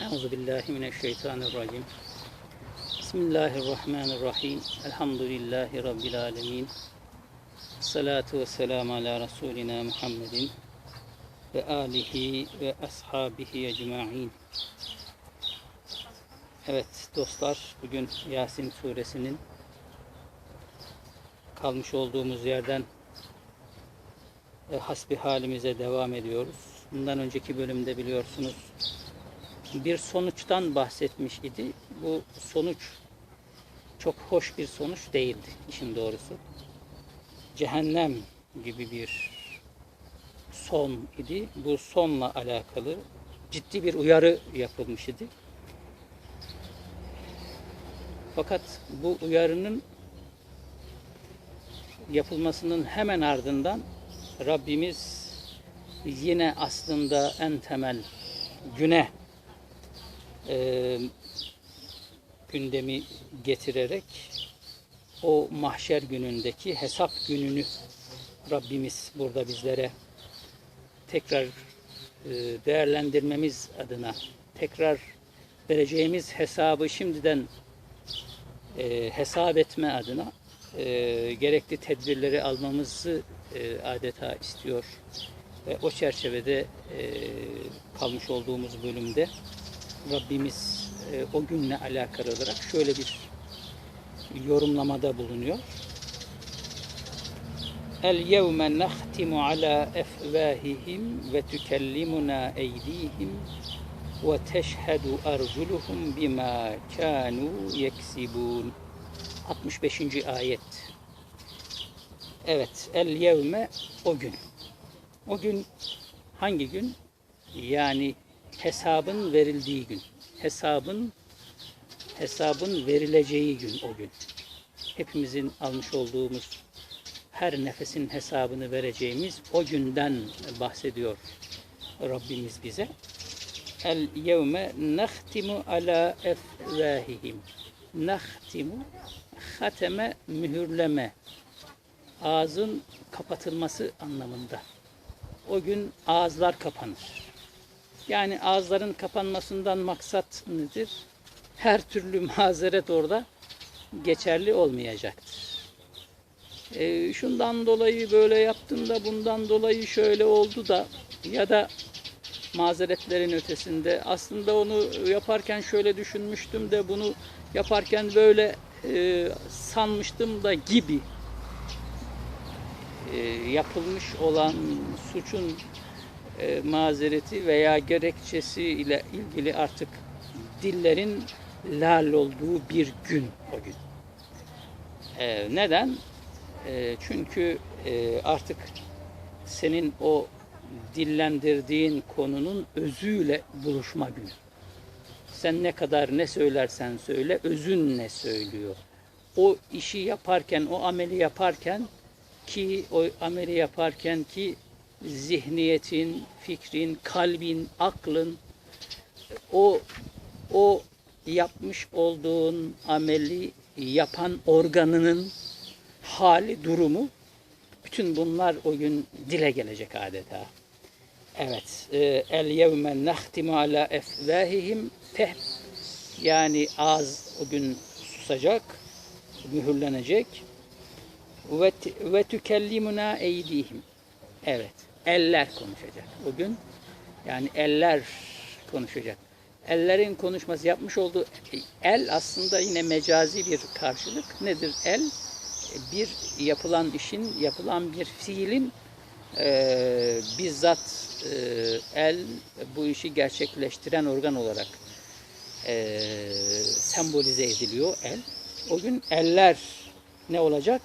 Euzu billahi mineşşeytanirracim. Bismillahirrahmanirrahim. Elhamdülillahi rabbil alamin. Salatu ve selamu ala Resulina Muhammedin ve alihi ve ashabihi ecmaîn. Evet dostlar, bugün Yasin suresinin kalmış olduğumuz yerden e, hasbi halimize devam ediyoruz. Bundan önceki bölümde biliyorsunuz bir sonuçtan bahsetmiş idi. Bu sonuç çok hoş bir sonuç değildi işin doğrusu. Cehennem gibi bir son idi. Bu sonla alakalı ciddi bir uyarı yapılmış idi. Fakat bu uyarının yapılmasının hemen ardından Rabbimiz yine aslında en temel güne e, gündemi getirerek o mahşer günündeki hesap gününü Rabbimiz burada bizlere tekrar e, değerlendirmemiz adına tekrar vereceğimiz hesabı şimdiden e, hesap etme adına e, gerekli tedbirleri almamızı e, adeta istiyor. Ve o çerçevede e, kalmış olduğumuz bölümde Rabbimiz e, o günle alakalı olarak şöyle bir yorumlamada bulunuyor. El yevme nahtimu ala efvahihim ve tükellimuna eydihim ve teşhedü arjuluhum bima kanu yeksibun. 65. ayet. Evet, el yevme o gün. O gün hangi gün? Yani hesabın verildiği gün. Hesabın hesabın verileceği gün o gün. Hepimizin almış olduğumuz her nefesin hesabını vereceğimiz o günden bahsediyor Rabbimiz bize. El yevme nahtimu ala efvahihim. Nahtimu hateme mühürleme. Ağzın kapatılması anlamında. O gün ağızlar kapanır. Yani ağızların kapanmasından maksat nedir? Her türlü mazeret orada geçerli olmayacaktır. E, şundan dolayı böyle yaptım da bundan dolayı şöyle oldu da ya da mazeretlerin ötesinde aslında onu yaparken şöyle düşünmüştüm de bunu yaparken böyle e, sanmıştım da gibi e, yapılmış olan suçun e, mazereti veya gerekçesi ile ilgili artık dillerin lal olduğu bir gün o gün. E, neden? E, çünkü e, artık senin o dillendirdiğin konunun özüyle buluşma günü. Sen ne kadar ne söylersen söyle, özün ne söylüyor. O işi yaparken, o ameli yaparken ki o ameli yaparken ki zihniyetin, fikrin, kalbin, aklın o o yapmış olduğun ameli yapan organının hali, durumu bütün bunlar o gün dile gelecek adeta. Evet. e, El yevme nahtimu ala efvahihim feh yani ağız o gün susacak, mühürlenecek. Ve, ve tükellimuna eydihim. Evet. Eller konuşacak bugün. Yani eller konuşacak. Ellerin konuşması yapmış olduğu el aslında yine mecazi bir karşılık. Nedir el? Bir yapılan işin, yapılan bir fiilin e, bizzat e, el bu işi gerçekleştiren organ olarak e, sembolize ediliyor el. O gün eller ne olacak?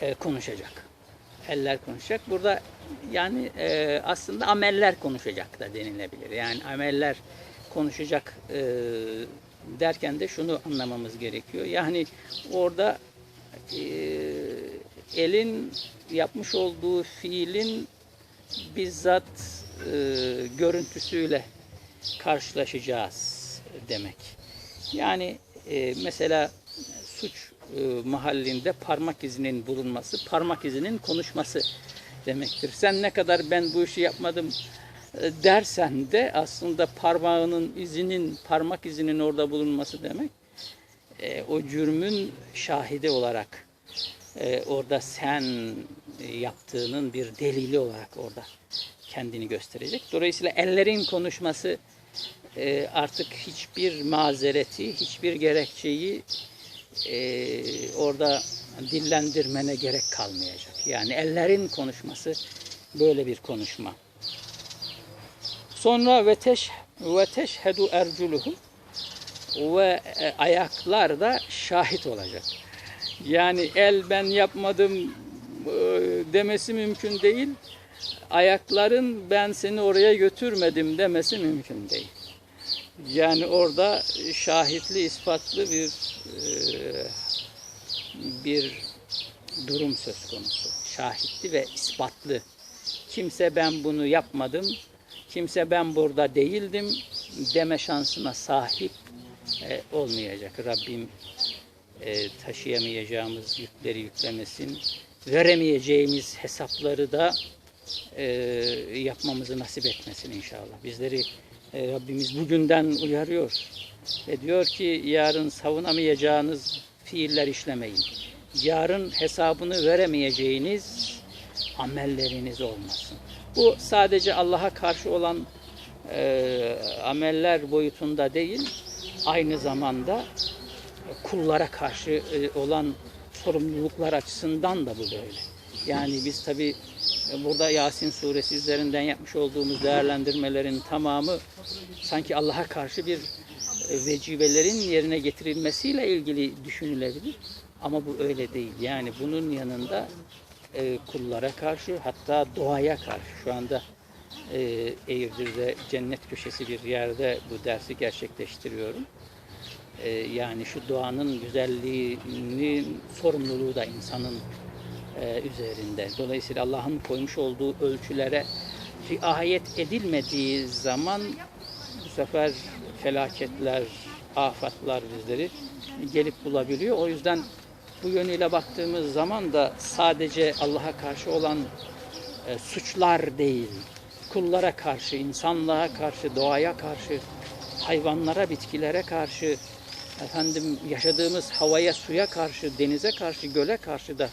E, konuşacak. Eller konuşacak. Burada yani e, aslında ameller konuşacak da denilebilir. Yani ameller konuşacak e, derken de şunu anlamamız gerekiyor. Yani orada e, elin yapmış olduğu fiilin bizzat e, görüntüsüyle karşılaşacağız demek. Yani e, mesela suç e, mahallinde parmak izinin bulunması, parmak izinin konuşması demektir. Sen ne kadar ben bu işi yapmadım, e, dersen de aslında parmağının izinin, parmak izinin orada bulunması demek e, o cürmün şahidi olarak e, orada sen yaptığının bir delili olarak orada kendini gösterecek. Dolayısıyla ellerin konuşması artık hiçbir mazereti, hiçbir gerekçeyi e, orada dillendirmene gerek kalmayacak. Yani ellerin konuşması böyle bir konuşma. Sonra ve teş ve teşhedu erculuhum ve ayaklar da şahit olacak. Yani el ben yapmadım e, demesi mümkün değil. Ayakların ben seni oraya götürmedim demesi mümkün değil. Yani orada şahitli, ispatlı bir e, bir durum söz konusu. Şahitli ve ispatlı. Kimse ben bunu yapmadım, kimse ben burada değildim deme şansına sahip e, olmayacak. Rabbim e, taşıyamayacağımız yükleri yüklemesin. Veremeyeceğimiz hesapları da e, yapmamızı nasip etmesin inşallah. Bizleri e, Rabbimiz bugünden uyarıyor. Ve diyor ki yarın savunamayacağınız fiiller işlemeyin. Yarın hesabını veremeyeceğiniz amelleriniz olmasın. Bu sadece Allah'a karşı olan e, ameller boyutunda değil, aynı zamanda kullara karşı e, olan sorumluluklar açısından da bu böyle. Yani biz tabi burada Yasin suresi üzerinden yapmış olduğumuz değerlendirmelerin tamamı sanki Allah'a karşı bir e, vecibelerin yerine getirilmesiyle ilgili düşünülebilir. Ama bu öyle değil. Yani bunun yanında e, kullara karşı hatta doğaya karşı şu anda e, Eğirdir'de cennet köşesi bir yerde bu dersi gerçekleştiriyorum. E, yani şu doğanın güzelliğinin sorumluluğu da insanın e, üzerinde. Dolayısıyla Allah'ın koymuş olduğu ölçülere riayet edilmediği zaman bu sefer felaketler, afatlar bizleri gelip bulabiliyor. O yüzden bu yönüyle baktığımız zaman da sadece Allah'a karşı olan e, suçlar değil, kullara karşı, insanlığa karşı, doğaya karşı, hayvanlara, bitkilere karşı, efendim yaşadığımız havaya, suya karşı, denize karşı, göle karşı da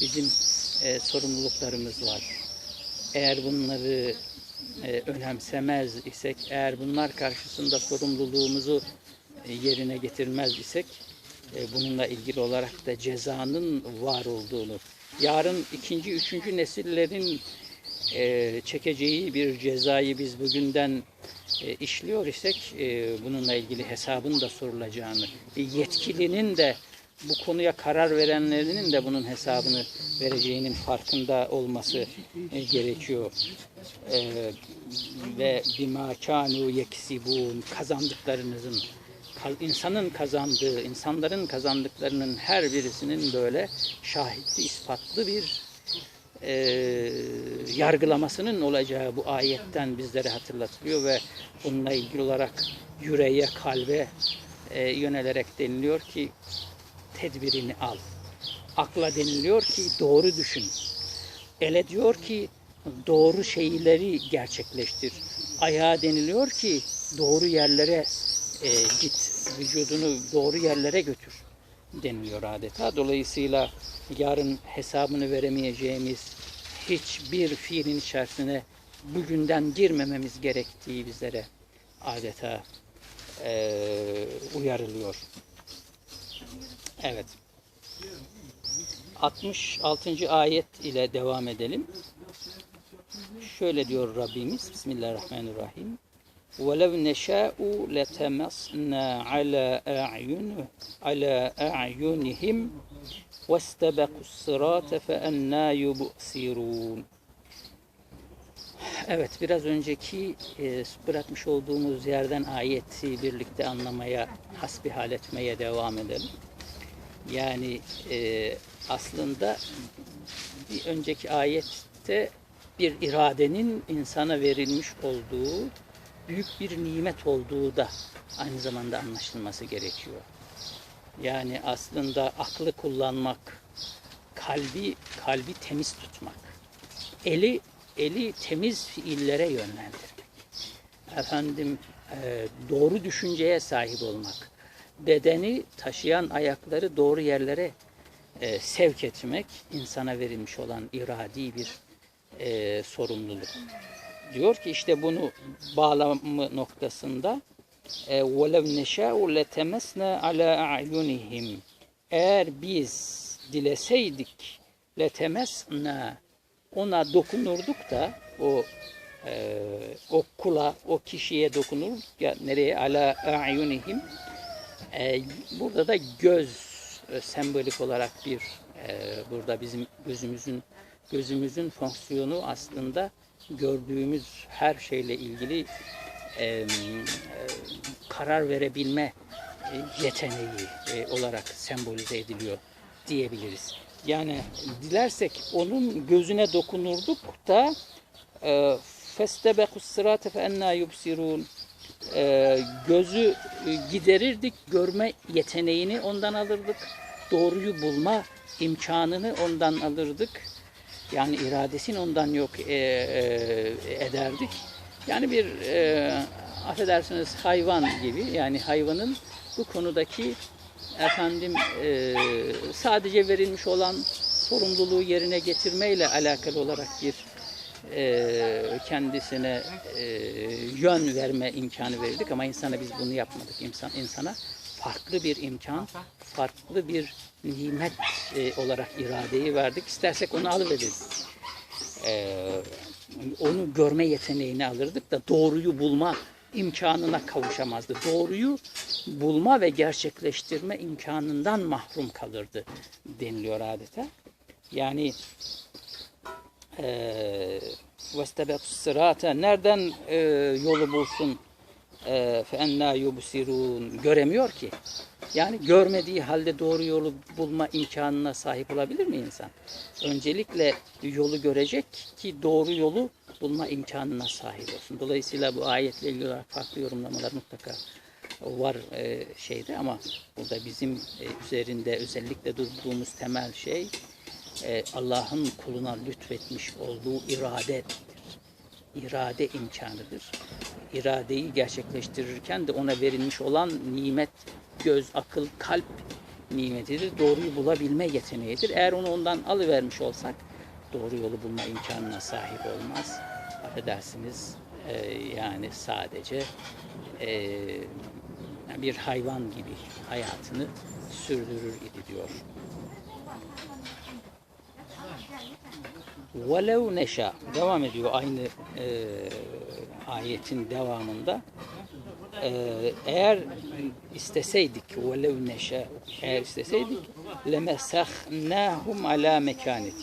bizim e, sorumluluklarımız var. Eğer bunları e, önemsemez isek, eğer bunlar karşısında sorumluluğumuzu e, yerine getirmez isek, bununla ilgili olarak da cezanın var olduğunu, yarın ikinci, üçüncü nesillerin e, çekeceği bir cezayı biz bugünden e, işliyor isek e, bununla ilgili hesabın da sorulacağını, yetkilinin de bu konuya karar verenlerinin de bunun hesabını vereceğinin farkında olması e, gerekiyor. E, ve bima kanu yeksibun kazandıklarınızın insanın kazandığı, insanların kazandıklarının her birisinin böyle şahitli, ispatlı bir e, yargılamasının olacağı bu ayetten bizlere hatırlatılıyor ve bununla ilgili olarak yüreğe, kalbe e, yönelerek deniliyor ki tedbirini al. Akla deniliyor ki doğru düşün. Ele diyor ki doğru şeyleri gerçekleştir. Ayağa deniliyor ki doğru yerlere e, git. Vücudunu doğru yerlere götür deniliyor adeta. Dolayısıyla yarın hesabını veremeyeceğimiz hiçbir fiilin içerisine bugünden girmememiz gerektiği bizlere adeta e, uyarılıyor. Evet. 66. ayet ile devam edelim. Şöyle diyor Rabbimiz Bismillahirrahmanirrahim. وَلَوْ نَشَاءُ لَتَمَسْنَا عَلَى أَعْيُنِ عَلَى أَعْيُنِهِمْ وَاسْتَبَقُوا الصِّرَاطَ فَأَنَّا يُبْصِرُونَ Evet, biraz önceki e, bırakmış olduğumuz yerden ayeti birlikte anlamaya, hasbihal etmeye devam edelim. Yani e, aslında bir önceki ayette bir iradenin insana verilmiş olduğu büyük bir nimet olduğu da aynı zamanda anlaşılması gerekiyor. Yani aslında aklı kullanmak, kalbi kalbi temiz tutmak, eli eli temiz fiillere yönlendirmek. efendim e, doğru düşünceye sahip olmak, bedeni taşıyan ayakları doğru yerlere e, sevk etmek insana verilmiş olan iradi bir e, sorumluluk Diyor ki işte bunu bağlamı noktasında e, وَلَوْ نَشَاءُ لَتَمَسْنَا عَلَى أَعْيُنِهِمْ Eğer biz dileseydik letemesna ona dokunurduk da o e, o kula, o kişiye dokunurduk ya nereye? Ala a'yunihim e, burada da göz e, sembolik olarak bir e, burada bizim gözümüzün gözümüzün fonksiyonu aslında gördüğümüz her şeyle ilgili e, e, karar verebilme e, yeteneği e, olarak sembolize ediliyor diyebiliriz. Yani dilersek onun gözüne dokunurduk da festebekus sırate fe enna yubsirun e, gözü e, giderirdik, görme yeteneğini ondan alırdık. Doğruyu bulma imkanını ondan alırdık. Yani iradesini ondan yok e, e, ederdik. Yani bir e, affedersiniz hayvan gibi yani hayvanın bu konudaki efendim e, sadece verilmiş olan sorumluluğu yerine getirmeyle alakalı olarak bir e, kendisine e, yön verme imkanı verirdik ama insana biz bunu yapmadık. İnsan insana farklı bir imkan, farklı bir nimet e, olarak iradeyi verdik. İstersek onu alıveririz. Ee, onu görme yeteneğini alırdık da doğruyu bulma imkanına kavuşamazdı. Doğruyu bulma ve gerçekleştirme imkanından mahrum kalırdı deniliyor adeta. Yani e, vestebet nereden e, yolu bulsun فَاَنَّا يُبْسِرُونَ Göremiyor ki. Yani görmediği halde doğru yolu bulma imkanına sahip olabilir mi insan? Öncelikle yolu görecek ki doğru yolu bulma imkanına sahip olsun. Dolayısıyla bu ayetle ilgili olarak farklı yorumlamalar mutlaka var e, şeyde ama burada bizim e, üzerinde özellikle durduğumuz temel şey e, Allah'ın kuluna lütfetmiş olduğu iradedir. İrade imkanıdır. İradeyi gerçekleştirirken de ona verilmiş olan nimet, göz, akıl, kalp nimetidir. Doğruyu bulabilme yeteneğidir. Eğer onu ondan alıvermiş olsak doğru yolu bulma imkanına sahip olmaz. Affedersiniz e, yani sadece e, bir hayvan gibi hayatını sürdürür idi diyor. وَلَوْ neşa devam ediyor aynı e, ayetin devamında. E, eğer isteseydik وَلَوْ neşa eğer isteseydik لَمَسَخْنَاهُمْ عَلَى مَكَانِتِ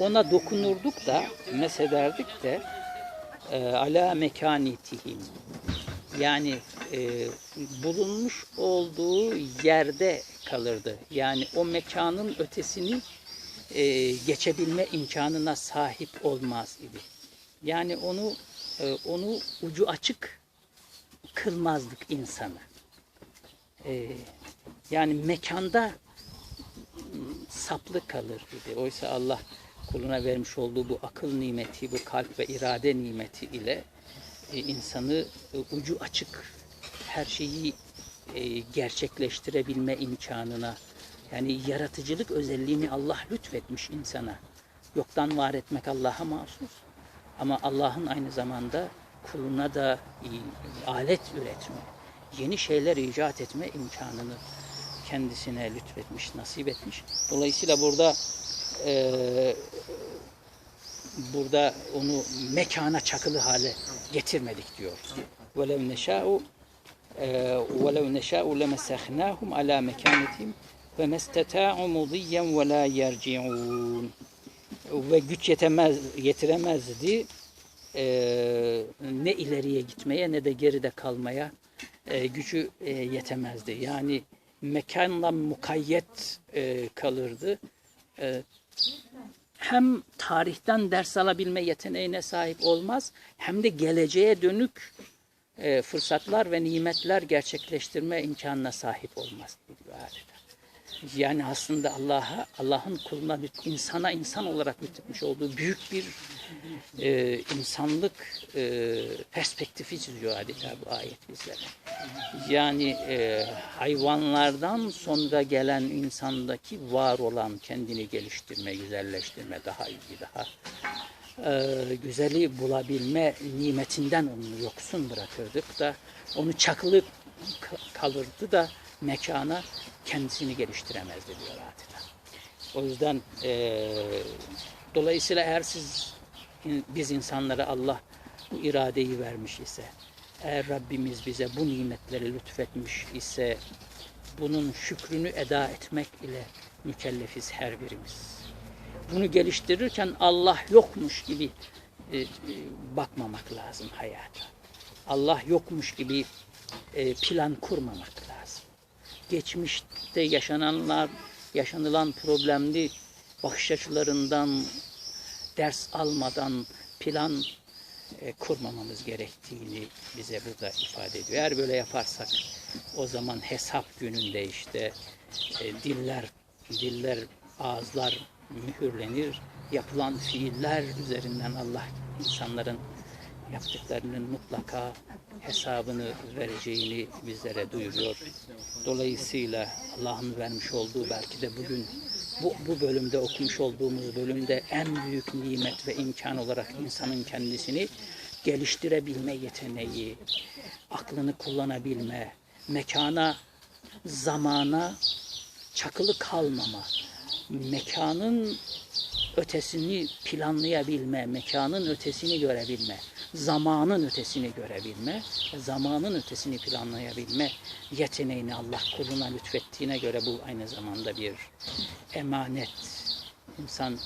ona dokunurduk da mesederdik de e, ala mekanitihim yani e, bulunmuş olduğu yerde kalırdı. Yani o mekanın ötesini e, geçebilme imkanına sahip olmaz idi. Yani onu e, onu ucu açık kılmazdık insanı. E, yani mekanda saplı kalır idi. Oysa Allah kuluna vermiş olduğu bu akıl nimeti, bu kalp ve irade nimeti ile e, insanı e, ucu açık her şeyi e, gerçekleştirebilme imkanına yani yaratıcılık özelliğini Allah lütfetmiş insana. Yoktan var etmek Allah'a mahsus. Ama Allah'ın aynı zamanda kuluna da alet üretme, yeni şeyler icat etme imkanını kendisine lütfetmiş, nasip etmiş. Dolayısıyla burada e, burada onu mekana çakılı hale getirmedik diyor. وَلَوْ نَشَاءُ وَلَوْ نَشَاءُ لَمَسَخْنَاهُمْ عَلَى مَكَانَتِهِمْ ve mesteta'u mudiyen ve la ve güç yetemez yetiremezdi e, ne ileriye gitmeye ne de geride kalmaya e, gücü e, yetemezdi. Yani mekanla mukayyet e, kalırdı. E, hem tarihten ders alabilme yeteneğine sahip olmaz hem de geleceğe dönük e, fırsatlar ve nimetler gerçekleştirme imkanına sahip olmaz adeta. Yani aslında Allah'a, Allah'ın kuluna, insana insan olarak lütfetmiş olduğu büyük bir e, insanlık e, perspektifi çiziyor adeta bu ayet bizlere. Yani e, hayvanlardan sonra gelen insandaki var olan kendini geliştirme, güzelleştirme, daha iyi, daha e, güzeli bulabilme nimetinden onu yoksun bırakırdık da onu çakılı ka- kalırdı da mekana kendisini geliştiremezdi diyor adeta. O yüzden e, dolayısıyla eğer siz biz insanlara Allah bu iradeyi vermiş ise eğer Rabbimiz bize bu nimetleri lütfetmiş ise bunun şükrünü eda etmek ile mükellefiz her birimiz. Bunu geliştirirken Allah yokmuş gibi e, e, bakmamak lazım hayata. Allah yokmuş gibi e, plan kurmamak. Geçmişte yaşananlar, yaşanılan problemli bakış açılarından ders almadan plan e, kurmamamız gerektiğini bize burada ifade ediyor. Eğer böyle yaparsak o zaman hesap gününde işte e, diller diller ağızlar mühürlenir. Yapılan fiiller üzerinden Allah insanların yaptıklarının mutlaka hesabını vereceğini bizlere duyuruyor. Dolayısıyla Allah'ın vermiş olduğu belki de bugün bu, bu bölümde okumuş olduğumuz bölümde en büyük nimet ve imkan olarak insanın kendisini geliştirebilme yeteneği, aklını kullanabilme, mekana, zamana çakılı kalmama, mekanın ötesini planlayabilme, mekanın ötesini görebilme, zamanın ötesini görebilme, zamanın ötesini planlayabilme yeteneğini Allah kuluna lütfettiğine göre bu aynı zamanda bir emanet. İnsan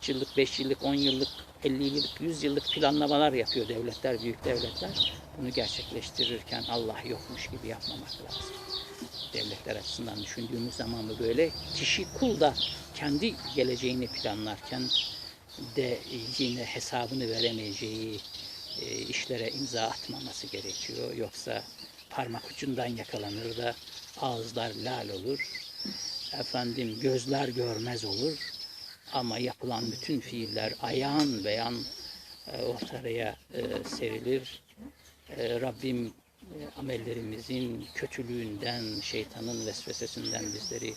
3 yıllık, 5 yıllık, 10 yıllık, 50 yıllık, 100 yıllık planlamalar yapıyor devletler, büyük devletler. Bunu gerçekleştirirken Allah yokmuş gibi yapmamak lazım devletler açısından düşündüğümüz zaman da böyle kişi kul da kendi geleceğini planlarken de yine hesabını veremeyeceği e, işlere imza atmaması gerekiyor. Yoksa parmak ucundan yakalanır da ağızlar lal olur. Efendim gözler görmez olur. Ama yapılan bütün fiiller ayan beyan e, ortaya e, serilir. E, Rabbim e, amellerimizin kötülüğünden, şeytanın vesvesesinden bizleri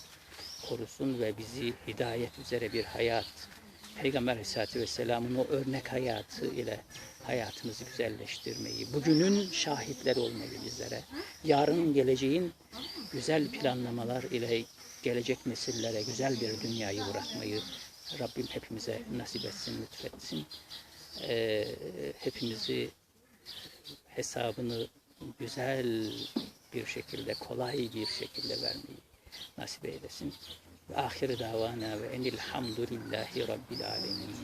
korusun ve bizi hidayet üzere bir hayat, Peygamber Aleyhisselatü Vesselam'ın o örnek hayatı ile hayatımızı güzelleştirmeyi, bugünün şahitleri olmayı bizlere, yarının geleceğin güzel planlamalar ile gelecek nesillere güzel bir dünyayı bırakmayı Rabbim hepimize nasip etsin, lütfetsin. Ee, hepimizi hesabını güzel bir şekilde, kolay bir şekilde vermeyi nasip eylesin. وآخر دعوانا وإن الحمد لله رب العالمين.